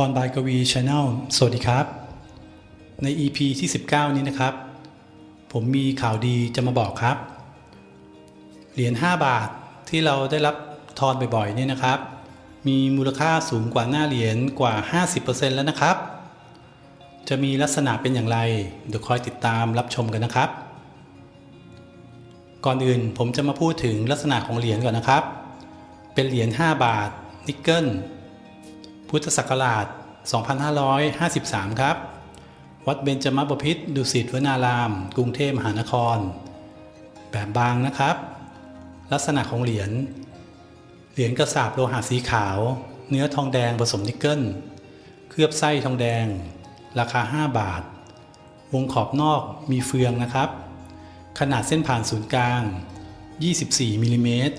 กรบายกวีชาแนลสวัสดีครับ ใน EP ที่ 19 นี้นะครับ ผมมีข่าวดีจะมาบอกครับ เหรียญ 5 บาทที่เราได้รับทอนบ่อยๆเนี่ยนะครับ มีมูลค่าสูงกว่าหน้าเหรียญกว่า 50%แล้วนะครับ จะมีลักษณะเป็นอย่างไร เดี๋ยวคอยติดตามรับชมกันนะครับ ก่อนอื่นผมจะมาพูดถึงลักษณะของเหรียญก่อนนะครับ เป็นเหรียญ 5 บาทนิกเกิล พุทธศักราช 2553 ครับ วัดเบญจมบพิตรดุสิตวนาราม กรุงเทพมหานคร แบบบางนะครับ ลักษณะของเหรียญ เหรียญกระสาบโลหะสีขาว เนื้อทองแดงผสมนิกเกิล เคลือบไส้ทองแดง ราคา 5 บาท วงขอบนอกมีเฟืองนะครับ ขนาดเส้นผ่านศูนย์กลาง 24มิลลิเมตร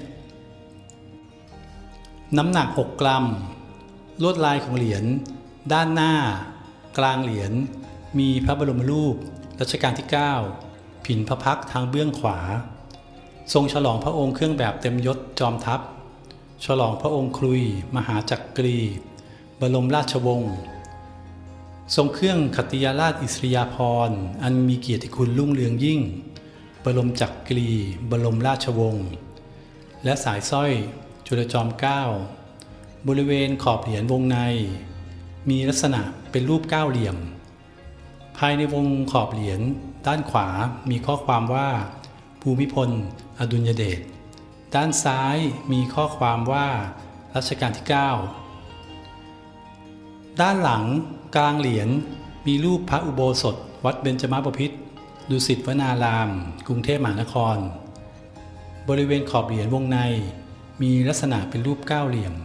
น้ำหนัก 6 กรัม ลวดลายของเหรียญด้านหน้า กลางเหรียญมีพระบรมรูปรัชกาลที่ 9 ผินพระพักทางเบื้องขวา ทรงฉลองพระองค์เครื่องแบบเต็มยศจอมทัพ ฉลองพระองค์ครุย มหาจักกรี บรมราชวงศ์ทรงเครื่องขติยราชอิสริยาภรณ์อันมีเกียรติคุณรุ่งเรืองยิ่ง บรมจักกรี บรมราชวงศ์และสายสร้อยจุลจอมเกล้า บริเวณขอบเหรียญวงใน มีลักษณะเป็นรูปเก้าเหลี่ยม ภายในวงขอบเหรียญด้านขวามีข้อความว่า ภูมิพล อดุลยเดชด้านซ้ายมีข้อความว่ารัชกาลที่ 9 ด้านหลังกลางเหรียญมีรูปพระอุโบสถ วัดเบญจมาบพิตรดุสิตวนาราม กรุงเทพมหานคร บริเวณขอบเหรียญวงใน มีลักษณะเป็นรูปเก้าเหลี่ยม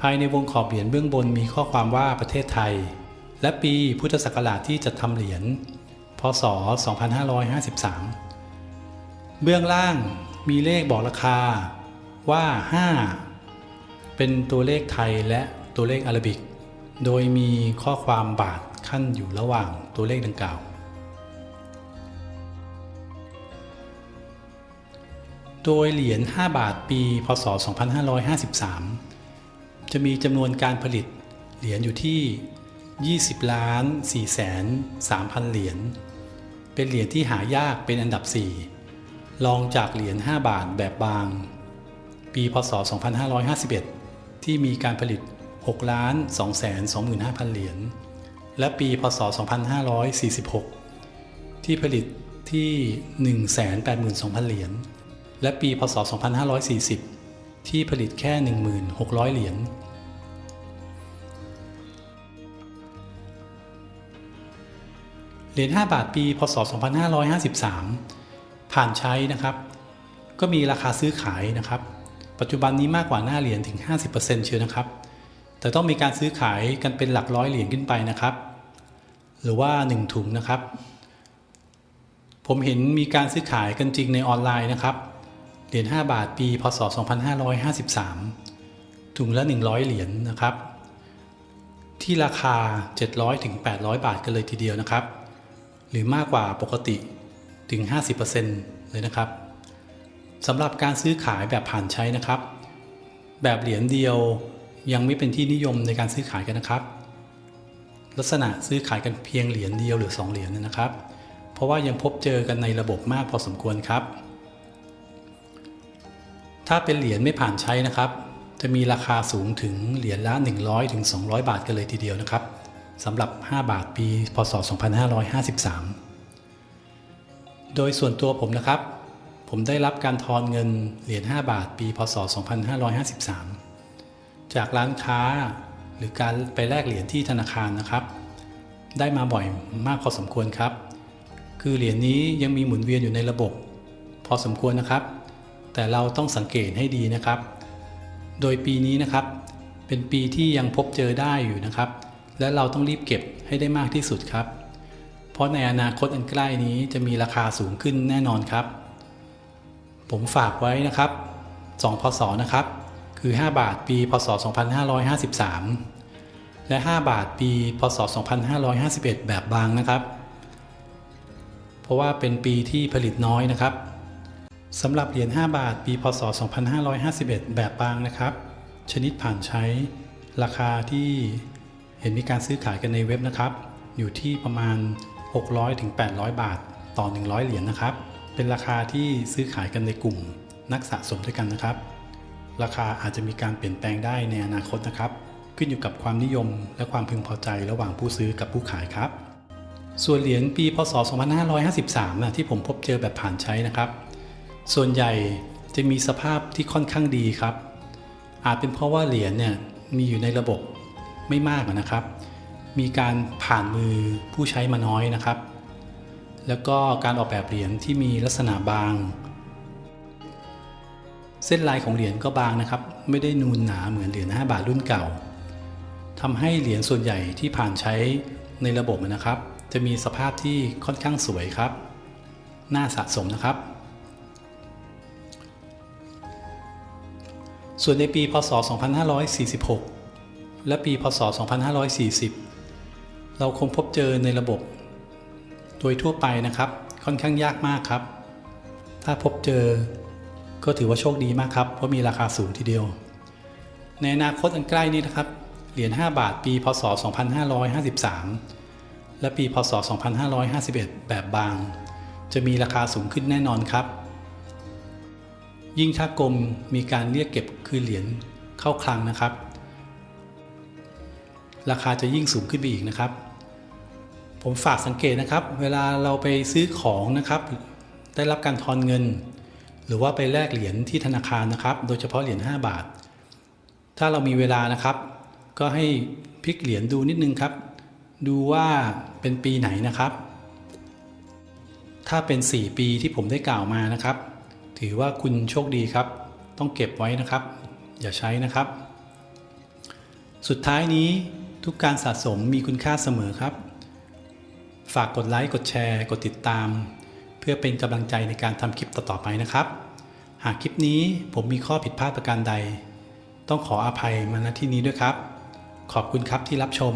ภายในวงขอบเหรียญเบื้องบนมีข้อความว่าประเทศไทย และปีพุทธศักราชที่จัดทำเหรียญพศ 2553 เบื้องล่างมีเลขบอกราคาว่า 5 เป็นตัวเลขไทยและตัวเลขอารบิก โดยมีข้อความบาทขั้นอยู่ระหว่างตัวเลขดังกล่าว โดยเหรียญ 5 บาทปี พศ 2553 จะมีจำนวนการผลิตเหรียญอยู่ที่ 20ล้าน4แสน3พันเหรียญ เป็นเหรียญที่หายากเป็นอันดับ 4 รองจากเหรียญ 5 บาทแบบบาง ปีพศ 2551 ที่มีการผลิต6ล้าน2แสน25,000 เหรียญ และปีพศ 2546 ที่ผลิตที่ 182,000 เหรียญ และปีพศ 2540 ที่ผลิตแค่ 1600 เหรียญเหรียญ5บาทปีพศ 2553 ผ่านใช้นะครับ ก็มีราคาซื้อขายนะครับ ปัจจุบันนี้มากกว่าหน้าเหรียญถึง 50%เชียวนะครับ แต่ต้องมีการซื้อขายกันเป็นหลักร้อยเหรียญขึ้นไปนะครับ หรือว่า 1 ถุงนะครับ ผมเห็นมีการซื้อขายกันจริงในออนไลน์นะครับ เหรียญ5บาทปีพศ 2553 ถุงละ 100 เหรียญนะครับ ที่ราคา 700ถึง800 บาทกันเลยทีเดียวนะครับ หรือมากกว่าปกติถึง 50%เลยนะครับสำหรับการซื้อขายแบบผ่านใช้นะครับ แบบเหรียญเดียวยังไม่เป็นที่นิยมในการซื้อขายกันนะครับ ลักษณะซื้อขายกันเพียงเหรียญเดียวหรือ 2 เหรียญนะครับ เพราะว่ายังพบเจอกันในระบบมากพอสมควรครับ ถ้าเป็นเหรียญไม่ผ่านใช้นะครับ จะมีราคาสูงถึงเหรียญละ 100ถึง200 บาทกันเลยทีเดียวนะครับสำหรับ 5 บาทปี พศ 2553 โดยส่วนตัวผมนะครับ ผมได้รับการทอนเงินเหรียญ5บาทปี พศ 2553 จากร้านค้าหรือการไปแลกเหรียญที่ธนาคารนะครับ ได้มาบ่อยมากพอสมควรครับ คือเหรียญนี้ยังมีหมุนเวียนอยู่ในระบบ พอสมควรนะครับ แต่เราต้องสังเกตให้ดีนะครับ โดยปีนี้นะครับ เป็นปีที่ยังพบเจอได้อยู่นะครับ และเราต้องรีบเก็บให้ได้มากที่สุดครับ เพราะในอนาคตอันใกล้นี้จะมีราคาสูงขึ้นแน่นอนครับ ผมฝากไว้นะครับ2พศนะครับ คือ 5 บาทปี พศ 2553 และ 5 บาทปี พศ 2551 แบบบางนะครับ เพราะว่าเป็นปีที่ผลิตน้อยนะครับ สำหรับเหรียญ 5 บาท ปี พศ 2551 แบบบางนะครับ ชนิดผ่านใช้ ราคาที่เห็นมีการซื้อขายกันในเว็บนะครับ อยู่ที่ประมาณ 600ถึง800 บาทต่อ 100 เหรียญนะครับ เป็นราคาที่ซื้อขายกันในกลุ่มนักสะสมด้วยกันนะครับ ราคาอาจจะมีการเปลี่ยนแปลงได้ในอนาคตนะครับ ขึ้นอยู่กับความนิยมและความพึงพอใจระหว่างผู้ซื้อกับผู้ขายครับ ส่วนเหรียญปี พศ 2553นะที่ผมพบเจอแบบผ่านใช้นะครับ ส่วนใหญ่จะมีสภาพที่ค่อนข้างดีครับ อาจเป็นเพราะว่าเหรียญเนี่ยมีอยู่ในระบบไม่มากนะครับ มีการผ่านมือผู้ใช้มาน้อยนะครับ แล้วก็การออกแบบเหรียญที่มีลักษณะบาง เส้นลายของเหรียญก็บางนะครับ ไม่ได้นูนหนาเหมือนเหรียญ5บาทรุ่นเก่าทำให้เหรียญส่วนใหญ่ที่ผ่านใช้ในระบบนะครับ จะมีสภาพที่ค่อนข้างสวยครับ น่าสะสมนะครับ ส่วนในปีพศ 2546 และปีพศ 2540 เราคงพบเจอในระบบ โดยทั่วไปนะครับ ค่อนข้างยากมากครับ ถ้าพบเจอก็ถือว่าโชคดีมากครับ เพราะมีราคาสูงทีเดียว ในอนาคตอันใกล้นี้นะครับ เหรียญ 5 บาท ปีพศ 2553 และปีพศ 2551 แบบบาง จะมีราคาสูงขึ้นแน่นอนครับ ยิ่งถ้ากรมมีการเรียกเก็บคืนเหรียญเข้าคลังนะครับ ราคาจะยิ่งสูงขึ้นไปอีกนะครับ ผมฝากสังเกตนะครับ เวลาเราไปซื้อของนะครับ ได้รับการทอนเงิน หรือว่าไปแลกเหรียญที่ธนาคารนะครับ โดยเฉพาะเหรียญ5บาท ถ้าเรามีเวลานะครับ ก็ให้พลิกเหรียญดูนิดนึงครับ ดูว่าเป็นปีไหนนะครับ ถ้าเป็น 4 ปีที่ผมได้กล่าวมานะครับ ถือว่าคุณโชคดีครับ ต้องเก็บไว้นะครับ อย่าใช้นะครับ สุดท้ายนี้ทุกการสะสมมีคุณค่าเสมอครับ ฝากกดไลค์ กดแชร์ กดติดตาม เพื่อเป็นกำลังใจในการทำคลิปต่อๆไปนะครับ หากคลิปนี้ผมมีข้อผิดพลาดประการใด ต้องขออภัยมาณที่นี้ด้วยครับ ขอบคุณครับที่รับชม